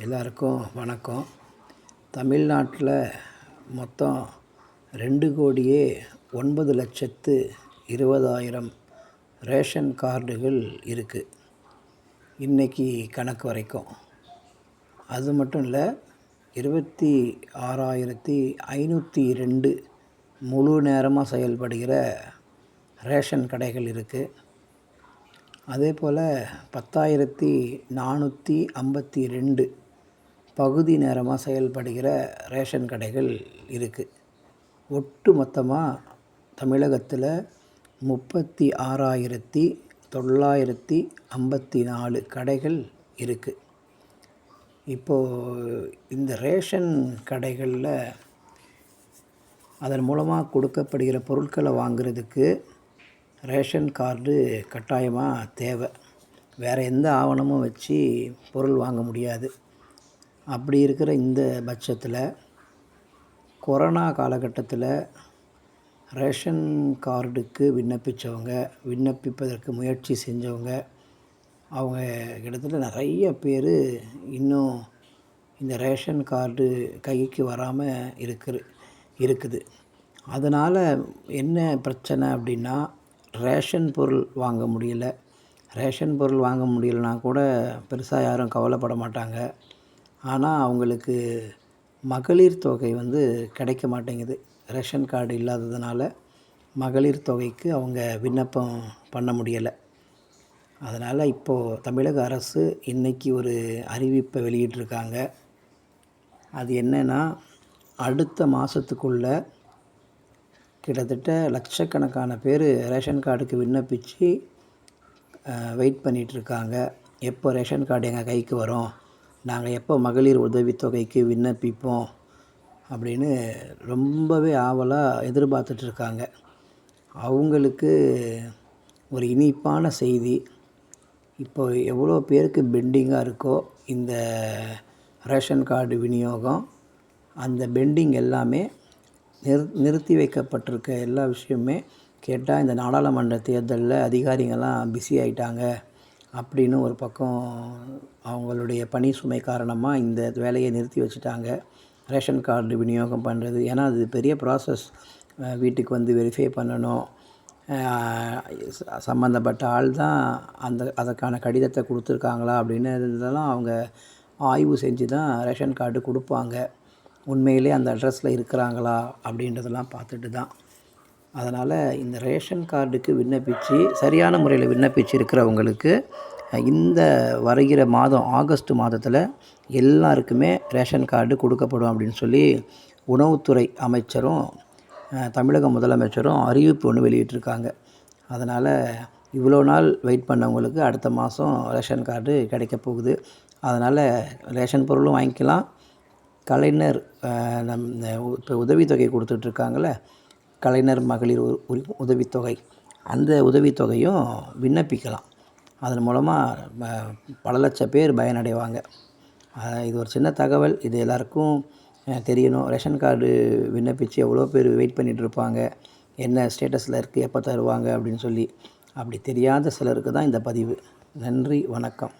எல்லாருக்கும் வணக்கம். தமிழ்நாட்டில் மொத்தம் ரெண்டு கோடியே ஒன்பது லட்சத்து இருபதாயிரம் ரேஷன் கார்டுகள் இருக்குது இன்றைக்கி கணக்கு வரைக்கும். அது மட்டும் இல்லை இருபத்தி ஆறாயிரத்தி ஐநூற்றி ரெண்டு முழு நேரமாக செயல்படுகிற ரேஷன் கடைகள் இருக்குது அதே போல் பத்தாயிரத்தி நானூற்றி ஐம்பத்தி ரெண்டு பகுதி நேரமாக செயல்படுகிற ரேஷன் கடைகள் இருக்குது ஒட்டு மொத்தமாக தமிழகத்தில் முப்பத்தி ஆறாயிரத்தி தொள்ளாயிரத்தி ஐம்பத்தி நாலு கடைகள் இருக்குது இப்போது இந்த ரேஷன் கடைகளில் அதன் மூலமாக கொடுக்கப்படுகிற பொருட்களை வாங்குறதுக்கு ரேஷன் கார்டு கட்டாயமாக தேவை. வேறு எந்த ஆவணமும் வச்சு பொருள் வாங்க முடியாது. அப்படி இருக்கிற இந்த பட்சத்தில் கொரோனா காலகட்டத்தில் ரேஷன் கார்டுக்கு விண்ணப்பித்தவங்க விண்ணப்பிப்பதற்கு முயற்சி செஞ்சவங்க அவங்க கிட்டத்தட்ட நிறைய பேர் இன்னும் இந்த ரேஷன் கார்டு கைக்கு வராமல் இருக்கிற இருக்குது. அதனால் என்ன பிரச்சனை அப்படின்னா ரேஷன் பொருள் வாங்க முடியல. ரேஷன் பொருள் வாங்க முடியலனா கூட பெருசாக யாரும் கவலைப்பட மாட்டாங்க. ஆனால் அவங்களுக்கு மகளிர் தொகை வந்து கிடைக்க மாட்டேங்குது. ரேஷன் கார்டு இல்லாததுனால மகளிர் தொகைக்கு அவங்க விண்ணப்பம் பண்ண முடியலை. அதனால் இப்போது தமிழக அரசு இன்றைக்கி ஒரு அறிவிப்பை வெளியிட்டிருக்காங்க. அது என்னென்னா அடுத்த மாதத்துக்குள்ளே கிட்டத்தட்ட லட்சக்கணக்கான பேர் ரேஷன் கார்டுக்கு விண்ணப்பித்து வெயிட் பண்ணிகிட்ருக்காங்க எப்போ ரேஷன் கார்டு எங்கள் கைக்கு வரும்? நாங்கள் எப்போ மகளிர் உதவித்தொகைக்கு விண்ணப்பிப்போம் அப்படின்னு ரொம்பவே ஆவலாக எதிர்பார்த்துட்ருக்காங்க அவங்களுக்கு ஒரு இனிப்பான செய்தி. இப்போ எவ்வளோ பேருக்கு பெண்டிங்காக இருக்கோ இந்த ரேஷன் கார்டு விநியோகம் அந்த பெண்டிங் எல்லாமே நிறு நிறுத்தி வைக்கப்பட்டிருக்க எல்லா விஷயமே கேட்டால் இந்த நாடாளுமன்ற தேர்தலில் அதிகாரிங்கள்லாம் பிஸி ஆகிட்டாங்க அப்படின்னு ஒரு பக்கம் அவங்களுடைய பணி சுமை காரணமாக இந்த வேலையை நிறுத்தி வச்சுட்டாங்க. ரேஷன் கார்டு விநியோகம் பண்ணுறது ஏன்னா அது பெரிய ப்ராசஸ் வீட்டுக்கு வந்து வெரிஃபை பண்ணணும். சம்மந்தப்பட்ட ஆள் தான் அந்த அதற்கான கடிதத்தை கொடுத்துருக்காங்களா அப்படின்னு இதெல்லாம் அவங்க ஆய்வு செஞ்சு தான் ரேஷன் கார்டு கொடுப்பாங்க. உண்மையிலே அந்த அட்ரஸில் இருக்கிறாங்களா அப்படின்றதெல்லாம் பார்த்துட்டு தான். அதனால் இந்த ரேஷன் கார்டுக்கு விண்ணப்பித்து சரியான முறையில் விண்ணப்பிச்சு இருக்கிறவங்களுக்கு இந்த வருகிற மாதம் ஆகஸ்ட் மாதத்தில் எல்லாருக்குமே ரேஷன் கார்டு கொடுக்கப்படும் அப்படின்னு சொல்லி உணவுத்துறை அமைச்சரும் தமிழக முதலமைச்சரும் அறிவிப்பு ஒன்று வெளியிட்டிருக்காங்க. அதனால் இவ்வளோ நாள் வெயிட் பண்ணவங்களுக்கு அடுத்த மாதம் ரேஷன் கார்டு கிடைக்க போகுது. அதனால் ரேஷன் பொருளும் வாங்கிக்கலாம். கலைஞர் நம் இப்போ உதவித்தொகை கொடுத்துட்ருக்காங்கள கலைஞர் மகளிர் உதவித்தொகை. அந்த உதவித்தொகையும் விண்ணப்பிக்கலாம். அதன் மூலமாக பல லட்சம் பேர் பயனடைவாங்க. இது ஒரு சின்ன தகவல். இது எல்லாருக்கும் தெரியணும். ரேஷன் கார்டு விண்ணப்பித்து எவ்வளோ பேர் வெயிட் பண்ணிகிட்ருப்பாங்க என்ன ஸ்டேட்டஸில் இருக்குது எப்போ தருவாங்க அப்படின்னு சொல்லி. அப்படி தெரியாத சிலருக்கு தான் இந்த பதிவு. நன்றி வணக்கம்.